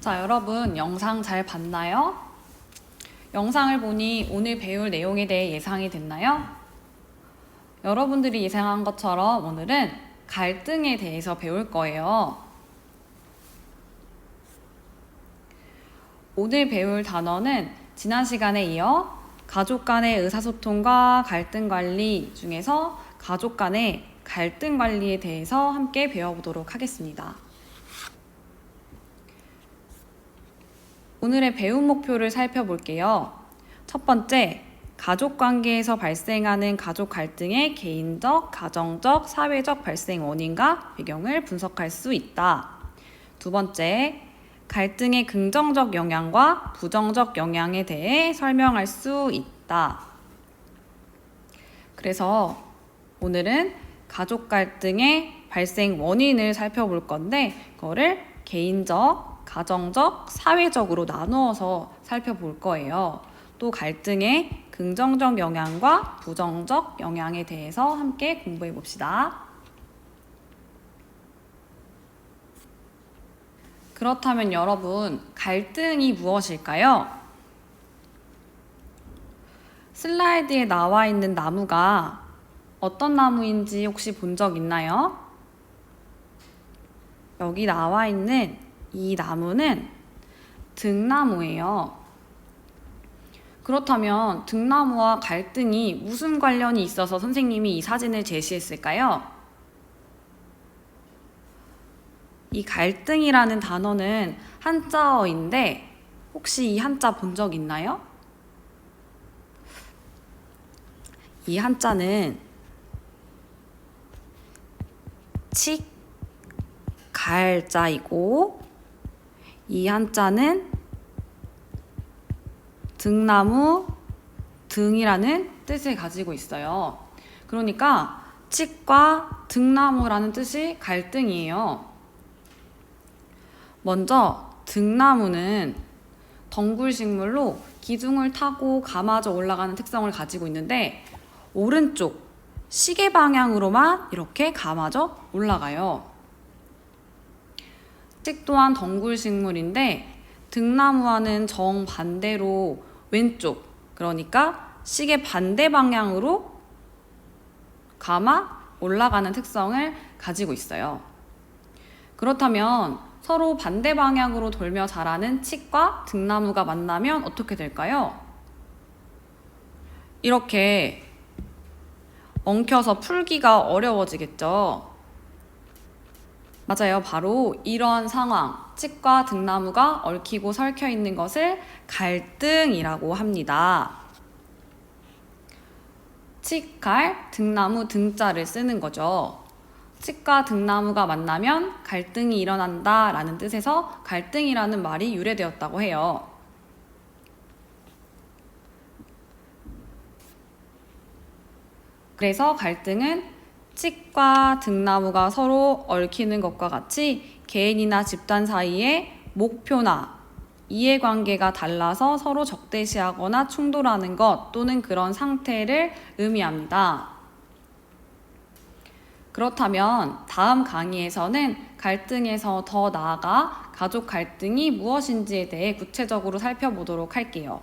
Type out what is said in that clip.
자, 여러분 영상 잘 봤나요? 영상을 보니 오늘 배울 내용에 대해 예상이 됐나요? 여러분들이 예상한 것처럼 오늘은 갈등에 대해서 배울 거예요. 오늘 배울 단어는 지난 시간에 이어 가족 간의 의사소통과 갈등 관리 중에서 가족 간의 갈등 관리에 대해서 함께 배워보도록 하겠습니다. 오늘의 배움 목표를 살펴볼게요. 첫 번째, 가족 관계에서 발생하는 가족 갈등의 개인적, 가정적, 사회적 발생 원인과 배경을 분석할 수 있다. 두 번째, 갈등의 긍정적 영향과 부정적 영향에 대해 설명할 수 있다. 그래서 오늘은 가족 갈등의 발생 원인을 살펴볼 건데, 그거를 개인적, 가정적, 사회적으로 나누어서 살펴볼 거예요. 또 갈등의 긍정적 영향과 부정적 영향에 대해서 함께 공부해 봅시다. 그렇다면 여러분, 갈등이 무엇일까요? 슬라이드에 나와 있는 나무가 어떤 나무인지 혹시 본 적 있나요? 여기 나와 있는 이 나무는 등나무예요. 그렇다면 등나무와 갈등이 무슨 관련이 있어서 선생님이 이 사진을 제시했을까요? 이 갈등이라는 단어는 한자어인데 혹시 이 한자 본 적 있나요? 이 한자는 칙, 갈자이고 이 한자는 등나무, 등이라는 뜻을 가지고 있어요. 그러니까 칙과 등나무라는 뜻이 갈등이에요. 먼저 등나무는 덩굴 식물로 기둥을 타고 감아져 올라가는 특성을 가지고 있는데 오른쪽 시계 방향으로만 이렇게 감아져 올라가요. 책 또한 덩굴 식물인데 등나무와는 정반대로 왼쪽 그러니까 시계 반대 방향으로 감아 올라가는 특성을 가지고 있어요. 그렇다면 서로 반대 방향으로 돌며 자라는 칡과 등나무가 만나면 어떻게 될까요? 이렇게 엉켜서 풀기가 어려워지겠죠. 맞아요. 바로 이런 상황, 칡과 등나무가 얽히고 설켜 있는 것을 갈등이라고 합니다. 칡, 갈, 등나무, 등자를 쓰는 거죠. 칡과 등나무가 만나면 갈등이 일어난다 라는 뜻에서 갈등이라는 말이 유래되었다고 해요. 그래서 갈등은 칡과 등나무가 서로 얽히는 것과 같이 개인이나 집단 사이에 목표나 이해관계가 달라서 서로 적대시하거나 충돌하는 것 또는 그런 상태를 의미합니다. 그렇다면 다음 강의에서는 갈등에서 더 나아가 가족 갈등이 무엇인지에 대해 구체적으로 살펴보도록 할게요.